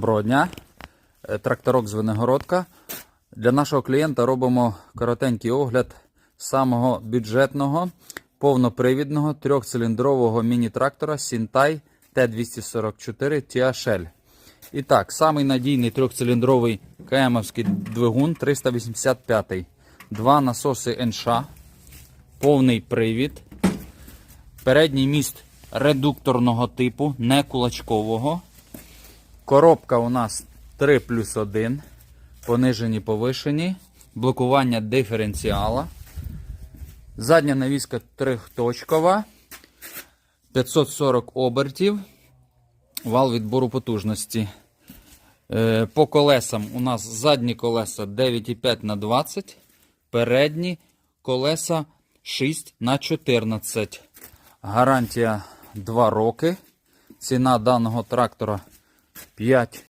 Доброго дня. Е, Тракторок з Виногородка. Для нашого клієнта робимо коротенький огляд самого бюджетного, повнопривідного трьохциліндрового міні-трактора Сінтай Т244 THL. І так, самий надійний трьохциліндровий КМовський двигун 385. Два насоси НШ, повний привід, передній міст редукторного типу, не кулачкового. Коробка у нас 3 плюс 1. Понижені повишені. Блокування диференціала. Задня навіска трьохточкова. 540 обертів. Вал відбору потужності. Е, По колесам у нас задні колеса 9,5 на 20. Передні колеса 6 на 14. Гарантія 2 роки. Ціна даного трактора П'ять.